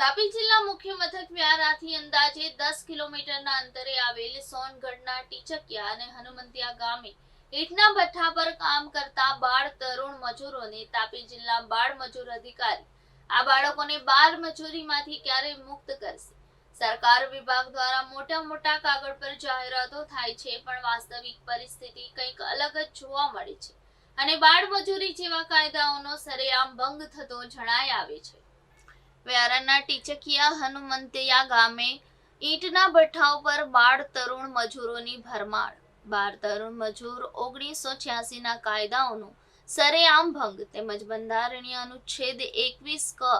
તાપી જિલ્લા મુખ્ય મથક વ્યારાથી અંદાજે દસ કિલોમીટરના અંતરે આવેલ સોનગઢના ટીચકિયા અને હનુમંતિયા ગામે ઈટના ભઠ્ઠા પર કામ કરતા બાળ તરુણ મજૂરોને તાપી જિલ્લા બાળ મજૂર અધિકારી આ બાળકોને બાળ મજૂરીમાંથી ક્યારે મુક્ત કરશે. સરકાર વિભાગ દ્વારા મોટા મોટા કાગળ પર જાહેરાતો થાય છે, પણ વાસ્તવિક પરિસ્થિતિ કંઈક અલગ જ જોવા મળે છે અને બાળ મજૂરી જેવા કાયદાઓનો સરેઆમ ભંગ થતો જણાય આવે છે. વ્યારાના ટીચકિયા હનુમંતિયા ગામે ઈંટના ભઠ્ઠા ઉપર બાળ તરુણ મજૂરોની ભરમાર. બાર તરુણ મજૂર ઓગણીસો છ્યાસીના કાયદાઓનો સરેઆમ ભંગ તેમજ બંધારણીય અનુચ્છેદ એકવીસ ક,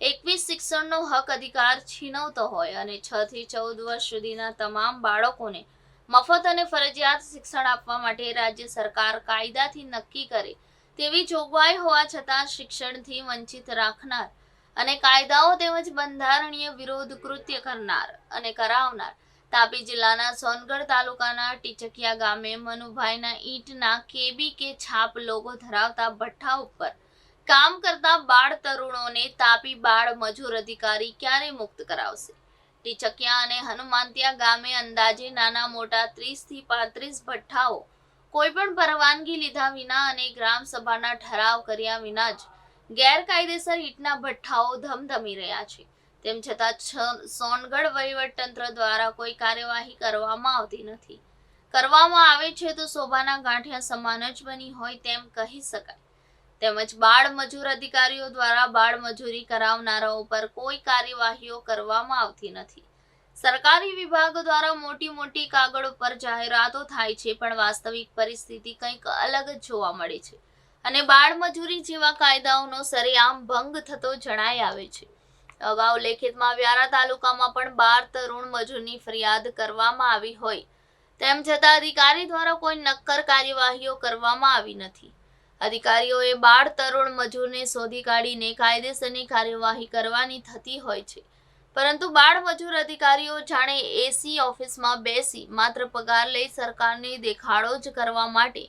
એકવીસ શિક્ષણનો હક અધિકાર છીનવતો હોય અને છ થી ચૌદ વર્ષ સુધીના તમામ બાળકોને મફત અને ફરજિયાત શિક્ષણ આપવા માટે રાજ્ય સરકાર કાયદાથી નક્કી કરે તેવી જોગવાઈ હોવા છતાં શિક્ષણથી વંચિત રાખનાર અને કાયદાઓ તેમજ બંધારણીય વિરોધ કૃત્ય કરનાર અને કરાવનાર. તાપી જિલ્લાના સોનગઢ તાલુકાના ટીચકિયા ગામે મનુભાઈના ઈંટના કેબી કે છાપ લોગો ધરાવતા ભઠ્ઠા ઉપર કામ કરતા બાળ તરુણોને તાપી બાળ મજૂર અધિકારી ક્યારે મુક્ત કરાવશે? ટીચકિયા અને હનુમાનતિયા ગામે અંદાજે નાના મોટા ત્રીસથી પાંત્રીસ ભઠ્ઠાઓ કોઈ પણ પરવાનગી લીધા વિના અને ગ્રામ સભાના ઠરાવ કર્યા વિના જ ગેરકાયદેસર ઈંટના ભઠ્ઠાઓ ધમધમી રહ્યા છે. તેમ છતાં સોનગઢ વહીવટતંત્ર દ્વારા કોઈ કાર્યવાહી કરવામાં આવતી નથી. કરવામાં આવે છે તો શોભાના ગાંઠિયા સમાન જ બની હોય તેમ કહી શકાય. તેમજ બાળ મજૂર અધિકારીઓ દ્વારા બાળ મજૂરી કરાવનારાઓ પર કોઈ કાર્યવાહીઓ કરવામાં આવતી નથી. સરકારી વિભાગો દ્વારા મોટી મોટી કાગળ ઉપર જાહેરાતો થાય છે પણ વાસ્તવિક પરિસ્થિતિ કંઈક અલગ જ જોવા મળે છે. અને બાળ મજૂરી જેવા કાયદાઓનો સરેઆમ ભંગ થતો જણાય આવે છે. અગાઉ લેખિતમાં વ્યારા તાલુકામાં પણ બાર તરુણ મજૂરની ફરિયાદ કરવામાં આવી હોય. તેમ છતાં અધિકારી દ્વારા કોઈ નક્કર કાર્યવાહીઓ કરવામાં આવી નથી. અધિકારીઓએ બાળ તરુણ મજૂરને શોધી કાઢીને કાયદેસરની કાર્યવાહી કરવાની થતી હોય છે. પરંતુ બાળ મજૂર અધિકારીઓ જાણે એસી ઓફિસમાં બેસી માત્ર પગાર લઈ સરકારને દેખાડો જ કરવા માટે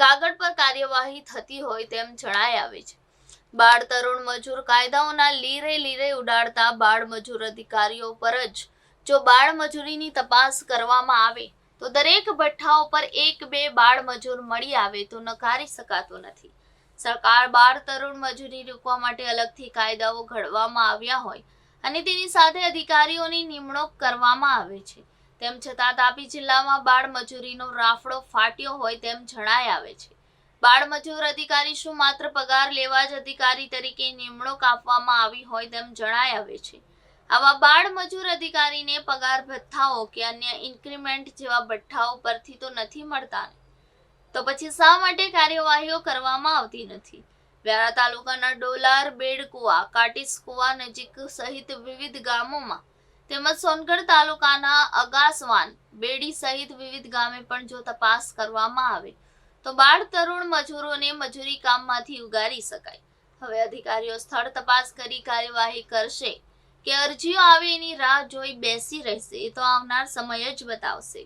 કાગળ પર કાર્યવાહી થતી હોય તેમ જણાય આવે છે. બાળ તરુણ મજૂર કાયદાઓના લીરે લીરે ઉડાડતા બાળ મજૂર અધિકારીઓ પર જ જો બાળ મજૂરીની તપાસ કરવામાં આવે, તો દરેક ભઠ્ઠાઓ પર એક બે બાળ મજૂર મળી આવે તો નકારી શકાતો નથી. સરકાર બાળ તરુણ મજૂરી રોકવા માટે અલગથી કાયદાઓ ઘડવામાં આવ્યા હોય અને તેની સાથે અધિકારીઓની નિમણૂક કરવામાં આવે છે. તેમ છતાં તાપી જિલ્લામાં બાળ મજૂરીનો રાફડો ફાટ્યો હોય તેમ જણાય આવે છે. બાળ મજૂર અધિકારી શું માત્ર પગાર લેવા જ અધિકારી તરીકે નિમણૂક આપવામાં આવી હોય તેમ જણાય આવે છે. આવા બાળ મજૂર અધિકારીને પગાર ભથ્થાઓ કે અન્ય ઇન્ક્રીમેન્ટ જેવા ભઠ્ઠાઓ પરથી તો નથી મળતા તો પછી શા માટે કાર્યવાહીઓ કરવામાં આવતી નથી? વ્યારા તાલુકાના ડોલાર બેડકુવા, કાટીસકુવા નજીક સહિત વિવિધ ગામોમાં તેમજ સોનગઢ તાલુકાના અગાસવાન બેડી સહિત વિવિધ ગામે પણ જો તપાસ કરવામાં આવે, તો બાળ તરુણ મજૂરોને મજૂરી કામમાંથી ઉગારી શકાય. હવે અધિકારીઓ સ્થળ તપાસ કરી કાર્યવાહી કરશે કે અરજીઓ આવે એની રાહ જોઈ બેસી રહેશે, એ તો આવનાર સમય જ બતાવશે.